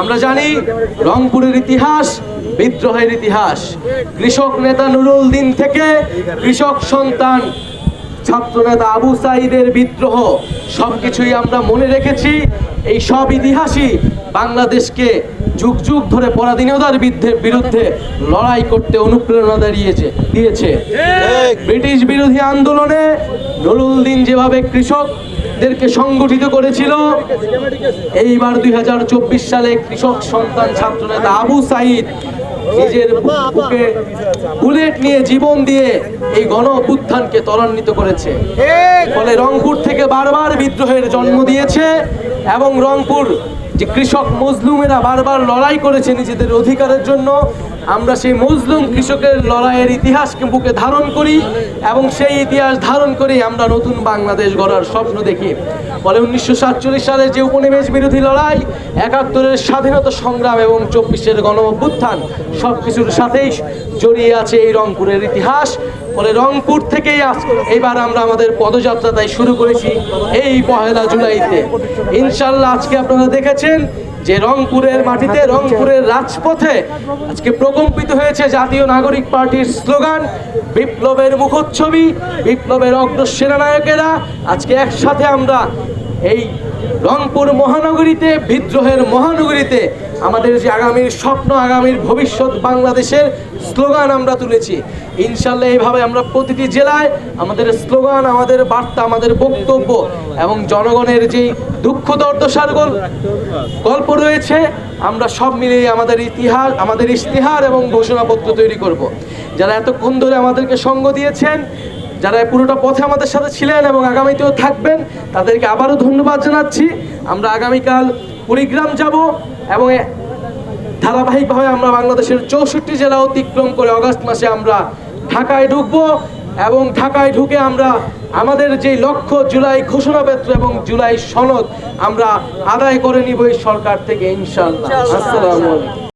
আমরা জানি রংপুরের ইতিহাস বিদ্রোহের ইতিহাস। কৃষক নেতা নুরুল দিন থেকে কৃষক সন্তান ছাত্রনেতা আবু সাইদের বিদ্রোহ সবকিছুই আমরা মনে রেখেছি। এই সব ইতিহাসই বাংলাদেশকে যুগ যুগ ধরে পরাধীনতার বিরুদ্ধে বিরুদ্ধে লড়াই করতে অনুপ্রেরণা দাঁড়িয়েছে দিয়েছে। ব্রিটিশ বিরোধী আন্দোলনে নুরুল দিন যেভাবে কৃষকদেরকে সংগঠিত করেছিল। এইবার দু হাজার চব্বিশ সালে কৃষক সন্তান ছাত্রনেতা আবু সাইদ নিজের বুকে বুলেট নিয়ে জীবন দিয়ে এই গণ অভ্যুত্থানকে ত্বরান্বিত করেছে। ফলে রংপুর থেকে বারবার বিদ্রোহের জন্ম দিয়েছে এবং রংপুর যে কৃষক মজলুমেরা বারবার লড়াই করেছে নিজেদের অধিকারের জন্য আমরা সেই মজলুম কৃষকের লড়াইয়ের ইতিহাসকে বুকে ধারণ করি এবং সেই ইতিহাস ধারণ করেই আমরা নতুন বাংলাদেশ গড়ার স্বপ্ন দেখি। ফলে উনিশশো সাতচল্লিশ সালে যে উপনিবেশ বিরোধী লড়াই, একাত্তরের স্বাধীনতা সংগ্রাম এবং চব্বিশের গণ অভ্যুত্থান সব কিছুর সাথেই জড়িয়ে আছে এই রংপুরের ইতিহাস। ফলে রংপুর থেকেই আজ এইবার আমরা আমাদের পদযাত্রা তাই শুরু করেছি এই পহেলা জুলাইতে। ইনশাল্লাহ আজকে আপনারা দেখেছেন যে রংপুরের মাটিতে, রংপুরের রাজপথে আজকে প্রকম্পিত হয়েছে জাতীয় নাগরিক পার্টির স্লোগান, বিপ্লবের মুখোচ্ছবি, বিপ্লবের অগ্রসেনা সেনানায়কেরা আজকে একসাথে আমরা এই রংপুর মহানগরীতে, বিদ্রোহের মহানগরীতে আমাদের যে আগামীর স্বপ্ন, আগামীর ভবিষ্যৎ বাংলাদেশের স্লোগান আমরা তুলেছি। ইনশাল্লাহ এইভাবে আমরা প্রতিটি জেলায় আমাদের স্লোগান, আমাদের বার্তা, আমাদের বক্তব্য এবং জনগণের যেই দুঃখ দুর্দশার গল- গল্প রয়েছে, আমরা সব মিলিয়ে আমাদের ইতিহাস, আমাদের ইশতেহার এবং ঘোষণাপত্র তৈরি করব। যারা এতক্ষণ ধরে আমাদেরকে সঙ্গ দিয়েছেন যারা এই পুরোটা পথে আমাদের সাথে ছিলেন এবং আগামীতেও থাকবেন তাদেরকে আবারও ধন্যবাদ জানাচ্ছি। আমরা আগামীকাল কুড়িগ্রাম যাব এবং ধারাবাহিকভাবে আমরা বাংলাদেশের চৌষট্টি জেলা অতিক্রম করে অগাস্ট মাসে আমরা ঢাকায় ঢুকবো এবং ঢাকায় ঢুকে আমরা আমাদের যে লক্ষ্য জুলাই ঘোষণাপত্র এবং জুলাই সনদ আমরা আদায় করে নিব এই সরকার থেকে ইনশাআল্লাহ। আসসালামু আলাইকুম।